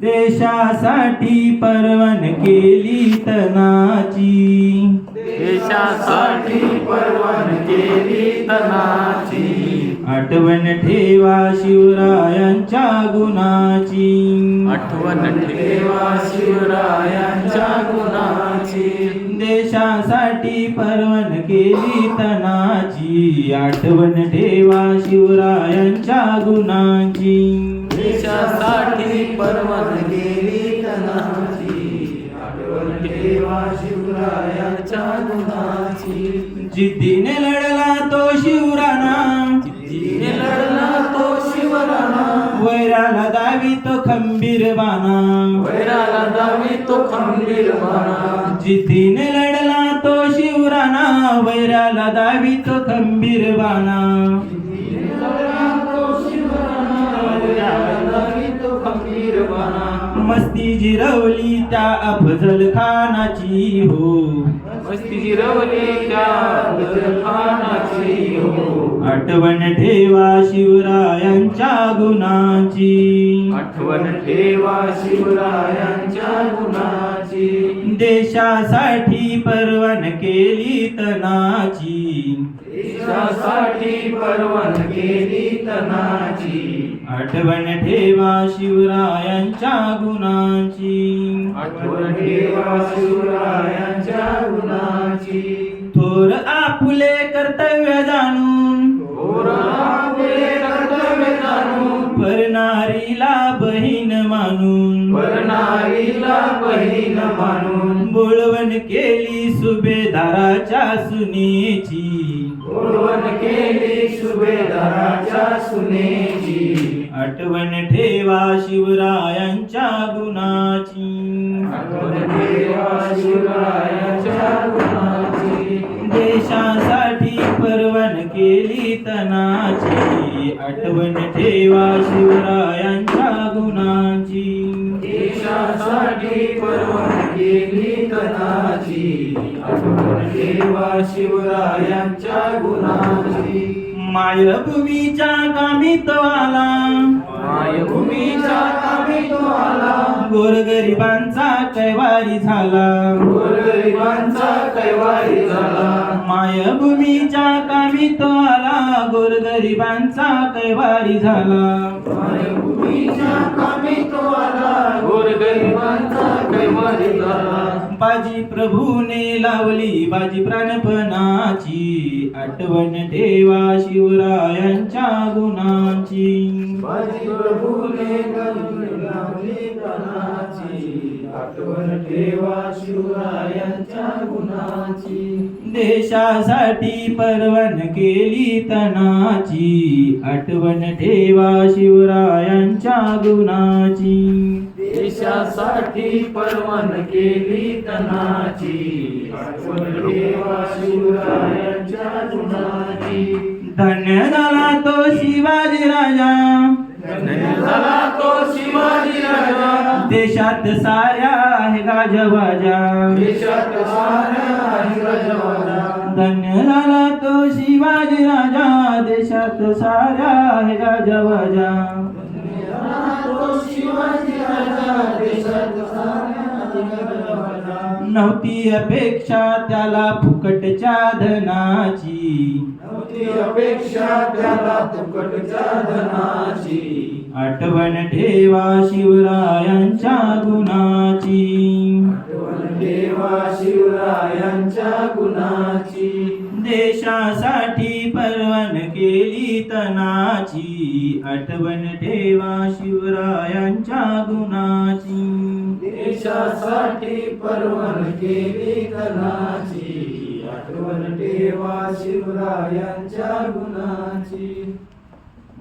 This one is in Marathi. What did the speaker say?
देशासाठी परवन केली तनाची. देशासाठी परवान केली तनाची. आठवण ठेवा शिवरायांच्या गुणाची. आठवण ठेवा शिवरायांच्या गुणाची. देशासाठी परवन केली तनाची. आठवण ठेवा शिवरायांच्या गुणाची. देशासाठी परवान केली तनाची. आठवण ठेवा शिवरायांच्या गुणाची. जिद्दीने लढला तो शिवराणा. जिने लढला तो शिवराणा. वैराला दावी तो खंबीर बाणा. वैराला दावी तो खंबीर बाणा. जिद्दीने लढला तो शिवराणा. वैराला दावी तो खंबीर बाणा. मस्ती जिरवली त्या अफजल खानाची हो. मस्ती जिरवली त्या खानाची हो. आठवण ठेवा शिवरायांच्या गुणाची. आठवण ठेवा शिवरायांच्या गुणाची. देशासाठी परवन केली तनाची. देशासाठी परवान केली तनाची. आठवण ठेवा शिवरायांच्या गुणाची. आठवण ठेवा शिवरायांच्या गुणाची. थोर आपुले कर्तव्य जाणून. थोर आपले कर्तव्य जाणून. परनारीला बहीण मानून. परनारीला बहीण मानून. बोळवण केली सुभेदाराच्या सुनेची. बोलवण केली सुभेदाराच्या सुनेची. आठवण ठेवा शिवरायांच्या गुणाची. देशासाठी परवन केली तनाची. आठवण ठेवा शिवरायांच्या गुणाची. देशासाठी परवान केली ठेवा शिवरायांच्या गुणाची. मायभूमीच्या कामी तो आला मायभूमीच्या कामी तो आला गोरगरिबांचा कैवारी झाला. गोरगरिबांचा कैवारी झाला. मायभूमीच्या कामी तो आला गोरगरिबांचा कैवारी झाला. मायभूमीच्या कामी तो आला गोरगरिबांचा बाजी प्रभूने लावली बाजी प्राणपणाची. आठवण ठेवा शिवरायांच्या गुणाची. बाजी प्रभूने लावली प्राणाची. आठवण ठेवा शिवरायांच्या गुणाची. देशासाठी परवन केली तनाची आठवण ठेवा शिवरायांच्या गुणाची. देशासाठी परवान केली तनाची. शिवरायांच्या गुणाची. धन्य झाला तो शिवाजी राजा. धन्य झाला तो शिवाजी राजा. देशात साऱ्या आहे गाजवाजा देशात साऱ्या आहे राजवाडा. धन्य झाला तो शिवाजी राजा. देशात साऱ्या आहे गाजवाजा तो शिवाजी राजा. नव्हती अपेक्षा त्याला फुकटच्या धनाची. नव्हती अपेक्षा त्याला तुकटच्या धनाची. आठवण ठेवा शिवरायांच्या गुणाची. आठवण ठेवा शिवरायांच्या गुणाची. देशासाठी केली आठवण ठेवा शिवरायांच्या गुणाची. देशासाठी परवन केली कलाची. आठवण ठेवा शिवरायांच्या गुणाची.